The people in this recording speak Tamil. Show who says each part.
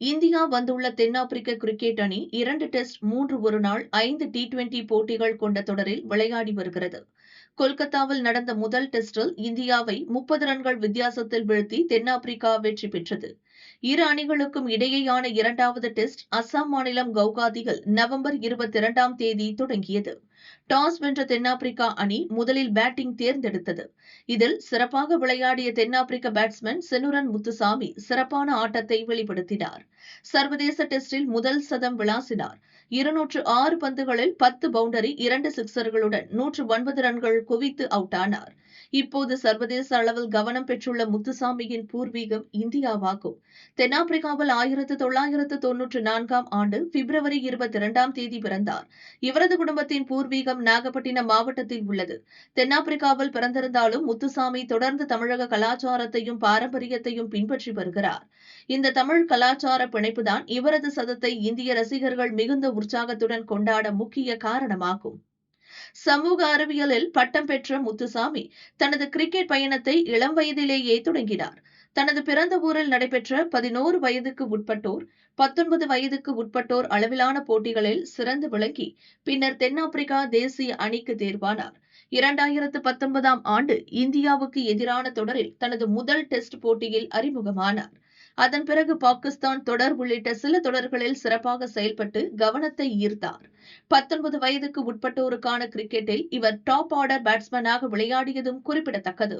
Speaker 1: இந்தியா வந்துள்ள தென்னாப்பிரிக்க கிரிக்கெட் அணி இரண்டு டெஸ்ட் மூன்று ஒருநாள் ஐந்து டி டுவெண்டி போட்டிகள் கொண்ட தொடரில் விளையாடி வருகிறது. கொல்கத்தாவில் நடந்த முதல் டெஸ்டில் இந்தியாவை முப்பது ரன்கள் வித்தியாசத்தில் வீழ்த்தி தென்னாப்பிரிக்கா வெற்றி பெற்றது. இரு அணிகளுக்கும் இடையேயான இரண்டாவது டெஸ்ட் அஸ்ஸாம் மாநிலம் கவுகாதியில் நவம்பர் இருபத்தி இரண்டாம் தேதி தொடங்கியது. டாஸ் வென்ற தென்னாப்பிரிக்கா அணி முதலில் பேட்டிங் தேர்ந்தெடுத்தது. இதில் சிறப்பாக விளையாடிய தென்னாப்பிரிக்க பேட்ஸ்மேன் செனுரன் முத்துசாமி சிறப்பான ஆட்டத்தை வெளிப்படுத்தினார். சர்வதேச டெஸ்டில் முதல் சதம் விளாசினார். இருநூற்று ஆறு பந்துகளில் பத்து பவுண்டரி இரண்டு சிக்சர்களுடன் நூற்று ஒன்பது ரன்கள் குவித்து அவுட் ஆனார். இப்போது சர்வதேச அளவில் கவனம் பெற்றுள்ள முத்துசாமியின் பூர்வீகம் இந்தியாவாகும். தென்னாப்பிரிக்காவில் ஆயிரத்து தொள்ளாயிரத்து தொன்னூற்று நான்காம் ஆண்டு பிப்ரவரி இருபத்தி இரண்டாம் தேதி பிறந்தார். இவரது குடும்பத்தின் பூர்வீகம் நாகப்பட்டினம் மாவட்டத்தில் உள்ளது. தென்னாப்பிரிக்காவில் பிறந்திருந்தாலும் முத்துசாமி தொடர்ந்து தமிழக கலாச்சாரத்தையும் பாரம்பரியத்தையும் பின்பற்றி வருகிறார். இந்த தமிழ் கலாச்சார பிணைப்புதான் இவரது சதத்தை இந்திய ரசிகர்கள் மிகுந்த உற்சாகத்துடன் கொண்டாட முக்கிய காரணமாகும். சமூக அறிவியலில் பட்டம் பெற்ற முத்துசாமி தனது கிரிக்கெட் பயணத்தை இளம் வயதிலேயே தொடங்கினார். தனது பிறந்த ஊரில் நடைபெற்ற பதினோரு வயதுக்கு உட்பட்டோர் பத்தொன்பது வயதுக்கு உட்பட்டோர் அளவிலான போட்டிகளில் சிறந்து விளங்கி பின்னர் தென்னாப்பிரிக்கா தேசிய அணிக்கு தேர்வானார். இரண்டாயிரத்து பத்தொன்பதாம் ஆண்டு இந்தியாவுக்கு எதிரான தொடரில் தனது முதல் டெஸ்ட் போட்டியில் அறிமுகமானார். அதன் பிறகு பாகிஸ்தான் தொடர் உள்ளிட்ட சில தொடர்களில் சிறப்பாக செயல்பட்டு கவனத்தை ஈர்த்தார். பத்தொன்பது வயதுக்கு உட்பட்டோருக்கான கிரிக்கெட்டில் இவர் டாப் ஆர்டர் பேட்ஸ்மேனாக விளையாடியதும் குறிப்பிடத்தக்கது.